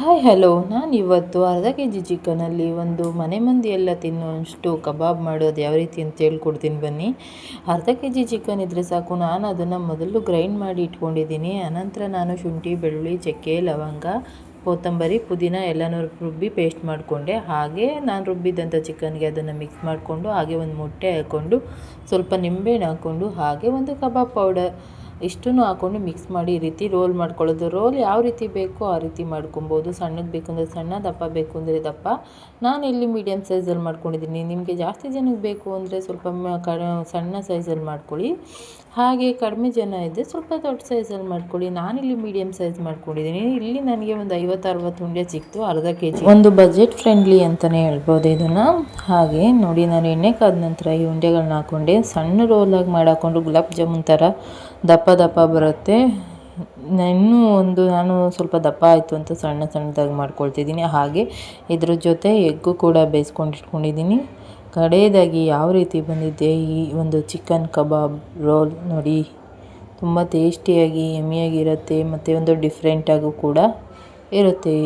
Hi hello ನಾನು ಇವತ್ತು ಅರ್ಧ ಕೆ ಜಿ ಚಿಕನಲ್ಲಿ ಒಂದು ಮನೆ ಮಂದಿ ಎಲ್ಲ ತಿನ್ನುವಷ್ಟು ಕಬಾಬ್ ಮಾಡೋದು ಯಾವ ರೀತಿ ಅಂತ ಹೇಳ್ಕೊಡ್ತೀನಿ ಬನ್ನಿ. ಅರ್ಧ ಕೆ ಜಿ ಚಿಕನ್ ಇದ್ದರೆ ಸಾಕು. ನಾನು ಅದನ್ನು ಮೊದಲು ಗ್ರೈಂಡ್ ಮಾಡಿ ಇಟ್ಕೊಂಡಿದ್ದೀನಿ. ಅನಂತರ ನಾನು ಶುಂಠಿ, ಬೆಳ್ಳುಳ್ಳಿ, ಚಕ್ಕೆ, ಲವಂಗ, ಕೊತ್ತಂಬರಿ, ಪುದೀನ ಎಲ್ಲನೂ ರುಬ್ಬಿ ಪೇಸ್ಟ್ ಮಾಡಿಕೊಂಡೆ. ಹಾಗೆ ನಾನು ರುಬ್ಬಿದ್ದಂಥ ಚಿಕನ್ಗೆ ಅದನ್ನು ಮಿಕ್ಸ್ ಮಾಡಿಕೊಂಡು ಹಾಗೆ ಒಂದು ಮೊಟ್ಟೆ ಹಾಕ್ಕೊಂಡು ಸ್ವಲ್ಪ ನಿಂಬೆಹಣ್ಣು ಹಾಕ್ಕೊಂಡು ಹಾಗೆ ಒಂದು ಕಬಾಬ್ ಪೌಡರ್ ಇಷ್ಟನ್ನು ಹಾಕ್ಕೊಂಡು ಮಿಕ್ಸ್ ಮಾಡಿ ಈ ರೀತಿ ರೋಲ್ ಮಾಡ್ಕೊಳ್ಳೋದು. ರೋಲ್ ಯಾವ ರೀತಿ ಬೇಕೋ ಆ ರೀತಿ ಮಾಡ್ಕೊಬೋದು. ಸಣ್ಣದು ಬೇಕು ಅಂದರೆ ಸಣ್ಣ, ದಪ್ಪ ಬೇಕು ಅಂದರೆ ದಪ್ಪ. ನಾನು ಇಲ್ಲಿ ಮೀಡಿಯಮ್ ಸೈಜಲ್ಲಿ ಮಾಡ್ಕೊಂಡಿದ್ದೀನಿ. ನಿಮಗೆ ಜಾಸ್ತಿ ಜನಕ್ಕೆ ಬೇಕು ಅಂದರೆ ಸ್ವಲ್ಪ ಕ ಸಣ್ಣ ಸೈಜಲ್ಲಿ ಮಾಡ್ಕೊಳ್ಳಿ. ಹಾಗೆ ಕಡಿಮೆ ಜನ ಇದ್ದರೆ ಸ್ವಲ್ಪ ದೊಡ್ಡ ಸೈಜಲ್ಲಿ ಮಾಡ್ಕೊಳ್ಳಿ. ನಾನಿಲ್ಲಿ ಮೀಡಿಯಮ್ ಸೈಜ್ ಮಾಡ್ಕೊಂಡಿದ್ದೀನಿ. ಇಲ್ಲಿ ನನಗೆ ಒಂದು ಐವತ್ತು ಅರವತ್ತು ಉಂಡೆ ಸಿಕ್ತು, ಅರ್ಧ ಕೆ ಜಿ ಒಂದು ಬಜೆಟ್ ಫ್ರೆಂಡ್ಲಿ ಅಂತಲೇ ಹೇಳ್ಬೋದು ಇದನ್ನು. ಹಾಗೆ ನೋಡಿ, ನಾನು ಎಣ್ಣೆ ಕಾದ ನಂತರ ಈ ಉಂಡೆಗಳನ್ನ ಹಾಕ್ಕೊಂಡೆ ಸಣ್ಣ ರೋಲಾಗಿ ಮಾಡಾಕೊಂಡು ಗುಲಾಬ್ ಜಾಮೂನ್ ಥರ ದಪ್ಪ ಬರುತ್ತೆ. ಇನ್ನೂ ಒಂದು ನಾನು ಸ್ವಲ್ಪ ದಪ್ಪ ಆಯಿತು ಅಂತ ಸಣ್ಣ ಸಣ್ಣದಾಗಿ ಮಾಡ್ಕೊಳ್ತಿದ್ದೀನಿ. ಹಾಗೆ ಇದ್ರ ಜೊತೆ ಎಗ್ಗು ಕೂಡ ಬೇಯಿಸ್ಕೊಂಡು ಇಟ್ಕೊಂಡಿದ್ದೀನಿ. ಕಡೆಯದಾಗಿ ಯಾವ ರೀತಿ ಬಂದಿದೆ ಈ ಒಂದು ಚಿಕನ್ ಕಬಾಬ್ ರೋಲ್ ನೋಡಿ. ತುಂಬ ಟೇಸ್ಟಿಯಾಗಿ, ಎಮ್ಮಿಯಾಗಿರುತ್ತೆ, ಮತ್ತು ಒಂದು ಡಿಫ್ರೆಂಟಾಗೂ ಕೂಡ ಇರುತ್ತೆ.